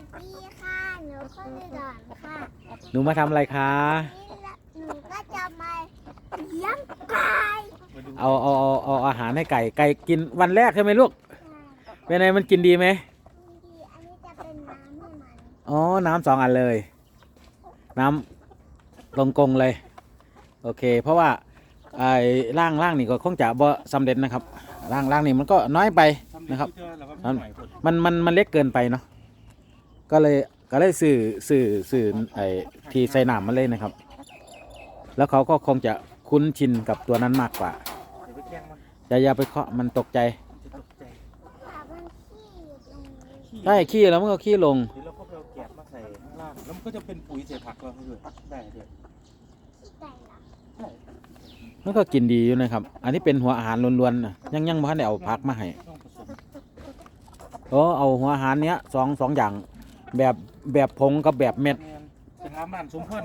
สดีค่ะ หนูก็จะดอนค่ะ หนูมาทำอะไรคะนี่ละหนูก็จะมาเลี้ยงไก่มาดูเอาเอาเอาเอาอาหารให้ไก่ ไก่กินวันแรกใช่ไหมลูก เป็นไงมันกินดีไหมดีอันนี้จะเป็นน้ำให้มันอ๋อ น้ำสองอันเลย น้ำตรงกงเลย โอเค เพราะว่าไอ้ร่างร่างนี่ก็คงจะบ่สำเร็จนะครับ ร่างร่างนี่มันก็น้อยไปทำนะครับเจอแล้วก็ไม่ไหวกดมันมันมันเล็กเกินไปเนาะ ก็เลยก็เลยสื่อสื่อสื่อไอ้ที่ใส่น้ำมาเลยนะครับ แล้วเขาก็คงจะคุ้นชินกับตัวนั้นมากกว่าเดี๋ยวไปแกล้งมันอย่าอย่าไปเคาะมันตกใจจะตกใจค่ะมันขี้อยู่ตรงนี้ขี้ใช่ขี้แล้วมันก็ขี้ลงเดี๋ยวเราก็ไปเอาแกะมาใส่ข้างล่างแล้วมันก็จะเป็นปุ๋ยใส่ผักเราให้ด้วยได้ด้วยขี้ไก่เหรอใช่มันก็กินดีอยู่นะครับ อันนี้เป็นหัวอาหารล้วนๆนะยังยังพันได้เอาพักมาให้ต้องผสมโอ้เอาหัวอาหารเนี้ยสองสองอย่าง แบบแบบผงกับแบบเม็ด แมนสถาบันสมพร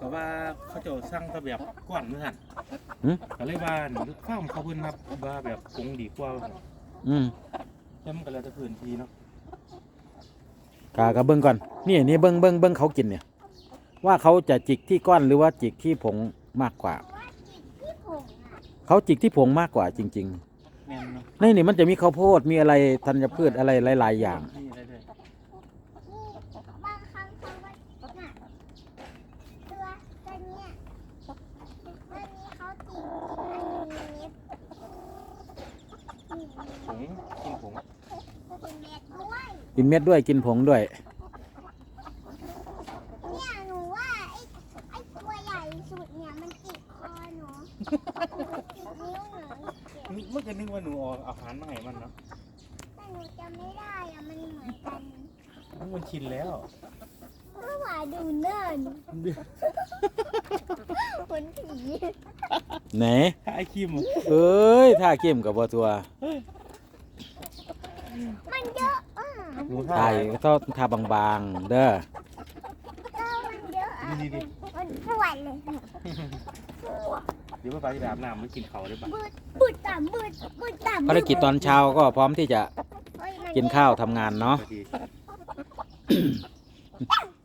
ก็ว่าเขาจะสร้างระแบบก้อนเมื่อหันหืมก็เลยว่าหนูข้ามเขาเพิ่นครับว่าแบบคงดีกว่าอืมแล้วมันก็แล้วแต่พื้นที่เนาะกากะเบิ้งก่อน นี่นี่เบิ้งเบิ้งเบิ้งเขากินเนี่ย ว่าเขาจะจิกที่ก้อนหรือว่าจิกที่ผงมากกว่าว่าจิกที่ผงอะเขาจิกที่ผงมากกว่าจริงแมนเนาะๆในนี่มันจะมีข้าวโพดมีอะไรธัญพืชอะไรหลาย ๆ อย่าง นี่ได้ด้วย นี่บางครั้งเขาว่าน่ะตัวตัวเนี้ยตัวนี้เขาจิกอันนี้เม็ดนี่ ผงกินผงเป็นเม็ดด้วยกินเม็ดด้วยกินผงด้วย เนี่ยหนูว่าไอ้ไอ้ตัวใหญ่สุดเนี่ยมันจิกคอหนูจิกนิ้วหนูเจ็บเมื่อกี้นึกว่าหนูเอาอาหารมาให้มันเนาะแต่หนูจำไม่ได้อะมันเหมือนกันมันชินแล้วเมื่อวานดูเนินเหมือนผีไหนถ้าไอ้คิมเอ้ยท่าเข้มกับบัตัว มันเยอะอะหนูท่าท่าก็ต้องท่าบางๆ เด้อเออมันเยอะอะดีดีมันปวดเลยเดี๋ยวป้าจะอาบน้ำไม่กินเขาได้ปะบืดบืดต่ำบืดบืดต่ำภารกิจตอนเช้าก็พร้อมที่จะเฮ้ยมักินข้าวทำงานเนาะพอดี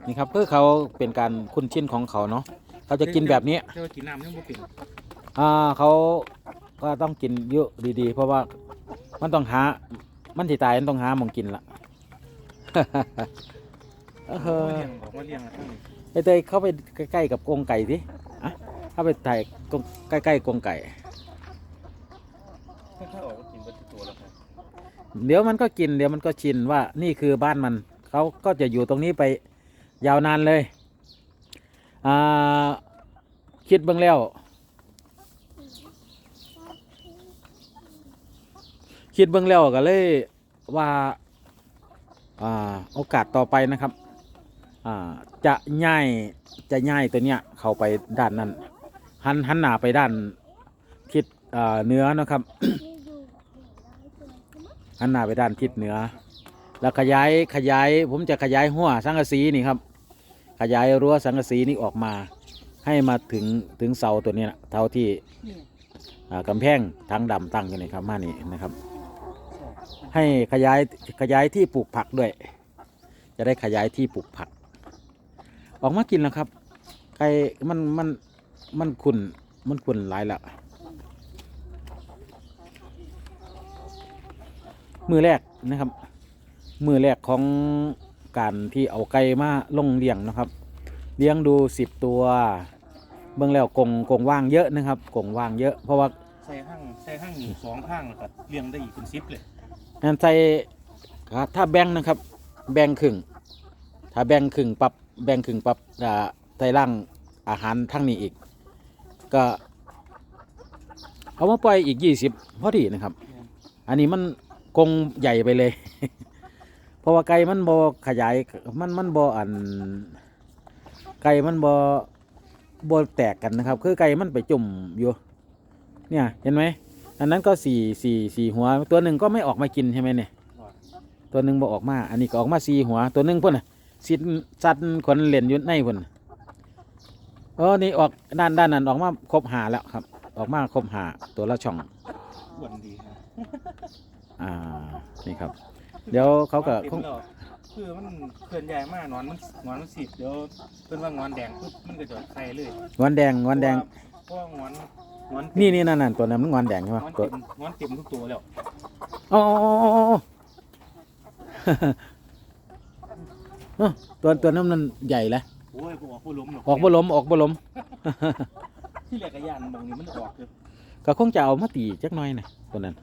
นี่ครับเพื่อเขาเป็นการคุ้นชินของเขาเนาะเขาจะกินแบบนี้เจ้ากินน้ำยังบ่เป็นอ่าเขาก็ต้องกินเยอะดีๆ เพราะว่ามันต้องหา มันที่ตายมันต้องหาหมองกินละเอเออเลี้ยงบอกว่าเลี้ยงอะไรทั้งนี้ไอเตยเข้าไปใกล้ๆกับกรงไก่สิอะเข้าไปถ่ายกรงใกล้ๆกรงไก่ ถ้าออกก็กินไปทุกตัวแล้วครับเดี๋ยวมันก็กินเดี๋ยวมันก็ชินว่านี่คือบ้านมัน เขาก็จะอยู่ตรงนี้ไปยาวนานเลย อ่า คิดเบื้องแล้ว คิดเบื้องแล้วก็เลยว่าอโอกาสต่อไปนะครับจะย่ายจะย่ายตัวเนี้ยเข้าไปด้านนั้นหันหันหน้าไปด้านทิศเหนือนะครับหันหน้าไปด้านทิศเหนือ แล้วขยายขยายผมจะขยายหัวสังกะสีนี่ครับ ขยายรั้วสังกะสีนี่ออกมา ให้มาถึงถึงเสาตัวนี้นะเท่าที่อ่ากำแพงทางดำตั้งอยู่นี่ครับมานี่นะครับ ให้ขยายขยายที่ปลูกผักด้วย จะได้ขยายที่ปลูกผัก ออกมากินแล้วครับไก่มันมันมันขุนมันขุนหลายละมือแรกนะครับ มือแรกของการที่เอาไก่มาลงเลี้ยงนะครับ เลี้ยงดูสิบตัวเบื้องแล้วกงกงว่างเยอะนะครับกงว่างเยอะ เพราะว่าใส่ห้างใส่ห้างหนึ่งสองห้างแล้วก็เลี้ยงได้อีกเป็นซิปเลย งั้นใส่ครับถ้าแบ่งนะครับ แบ่งครึ่งถ้าแบ่งครึ่งปรับแบ่งครึ่งปรับใส่ร่างอาหารทั้งนี้อีก ก็เอามาปล่อยอีกยี่สิบพอดีนะครับ อันนี้มันกงใหญ่ไปเลย เพราะว่าไก่มันบ่ขยายมันมันบ่อัน ไก่มันบ่บ่แตกกันนะครับ คือไก่มันไปจุ่มอยู่ เนี่ยเห็นไหม อันนั้นก็สี่สี่สี่หัว ตัวหนึ่งก็ไม่ออกมากินใช่ไหมเนี่ยตัวหนึ่งบอออกมา อันนี้ก็ออกมาสี่หัว ตัวหนึ่งพ่นน่ะสิสัตว์ขนเหรียญอยู่ในพ่นน่ะเออนี่ออกด้านด้านนั้นออกมาครบหาแล้วครับ ออกมาครบหาตัวละช่องอ้วนดีนะอ่านี่ครับ เดี๋ยวเขาก็คงต็มแล้วคือมันเคลื่อนย้ายมากนอนมันนอนมันสิเดี๋ยวเพิ่นว่างอนแดงปุ๊บมันก็จะไข่เลยงอนแดงงอนแดงเพราะว่างอน งอนนี่นี่นั่นนั่นตัวนั้นมันงอนแดงใช่ไหมงอนตัวเต็มงอนเต็มทุกตัวแล้วอ๋ออ๋ออ๋ออ๋ออ๋อตัวตัวนั้นมันใหญ่แล้วโอ้ยบ่ออกบ่ล้มหรอกออกบ่ล้มออกบ่ล้ม ที่แรกกระยานบางนี้มันออกเลยก็คงจะเอามาตีจักหน่อยนะตัวนั้น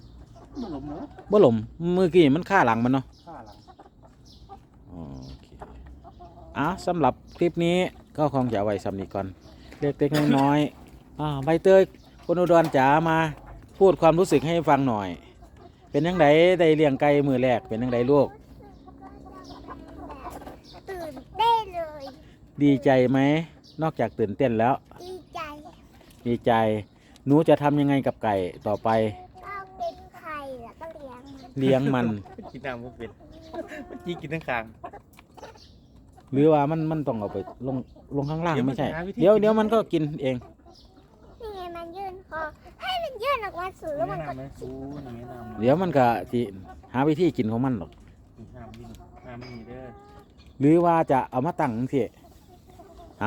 บ่ล้มเนาะบ่ล้มมือกี้มันฆ่าหลังมันเนาะข้าหลังโอเคอะสำหรับคลิปนี้ก็คงจะเอาไว้สำนีก่อนเล็กๆน้อยๆอ่าใบเตย คนอุดรจ๋ามาพูดความรู้สึกให้ฟังหน่อย เป็นยังไงได้เลี้ยงไก่มือแรกเป็นยังไงลูก ตื่นเต้นเลย ดีใจไหม นอกจากตื่นเต้นแล้ว ดีใจดีใจหนูจะทำยังไงกับไก่ต่อไป ก็เป็นไข่แล้วก็เลี้ยงมันเลี้ยงมันมันกินน้ำบ่เป็นมันจีกินทั้งคาง หรือว่ามันมันต้องเอาไปลงลงข้างล่างเดี๋ยวมันไม่ใช่ หาวิธีเดี๋ยวกิน เดี๋ยวมันก็กินเองนี่ไง มันยื่นคอให้มันยื่นออกมาสูงแล้วแนะมันก็นำไหมฟูนี่แนะนำเดี๋ยวมันก็สิหาวิธีกินของมันหรอกนี่ห้ามนี่ห้ามนี่เด้อหรือว่าจะเอามาตั้งที่ท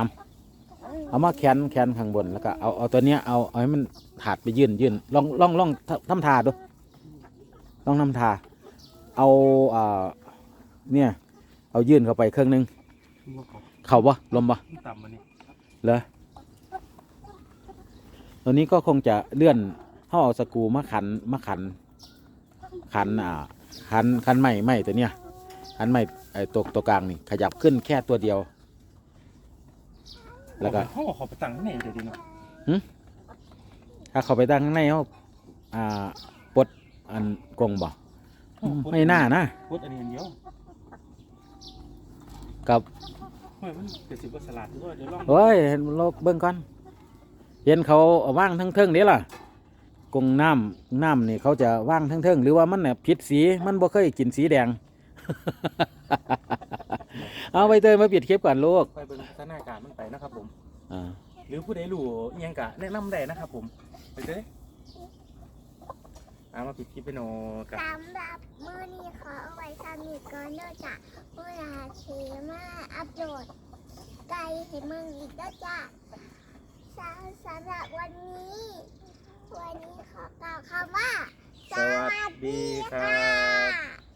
ำเอามาแขนแขนข้างบนแล้วก็เอาเอาตัวเนี้ยเอาเอาให้มันถาดไปยื่นยื่นลองลองลองทำทำทาดูลองทำทาเอาอ่าเนี่ย เอายื่นเข้าไปเครื่องนึง บ่เขาเข่าปะลมปะมันต่ำมานี่เหรอ ตัวนี้ก็คงจะเลื่อนเขาเอาสกรูมาขันมาขัน ขันอ่าขันขันใหม่ใหม่ตัวเนี้ยขันใหม่ไอ้ตัวตัวกลางนี่ขยับขึ้นแค่ตัวเดียว แล้วก็ เขาบอกเขาไปตั้งที่ไหนเดี๋ยวดีเนาะถ้าเขาไปตั้งข้างในเขาอ่าปลดอันกงบ่ไม่น่านะพุดอันนี้อันเดียวกับเฮ้ยมันเกิดสิบว่าสลัดด้วยเดี๋ยวลอง เฮ้ยเห็นโลกเบิ่งก่อน เห็นเขาเอาว่างทั้งเทิงนี่ล่ะกงน้ำน้ำนี่เขาจะว่างทั้งเทิงหรือว่ามันเนี่ยผิดสีมันบ่เคยกินสีแดง เอาไปเตยมาปิดคลิปก่อนลูกไปเป็นพัฒนาการมันไปนะครับผมอ่าหรือผู้ใดรู้อิหยังกะแนะนำได้นะครับผมไปเด้อเอามาปิดคลิปไปโนกับสำหรับมือนี้ขอเอาไว้ทำอีกก่อนเนื่องจากเวลาเชมาอัปโหลดไกลให้มึงอีกแล้วจ้ะ สำหรับวันนี้ วันนี้ขอกล่าวคำว่า สวัสดีค่ะ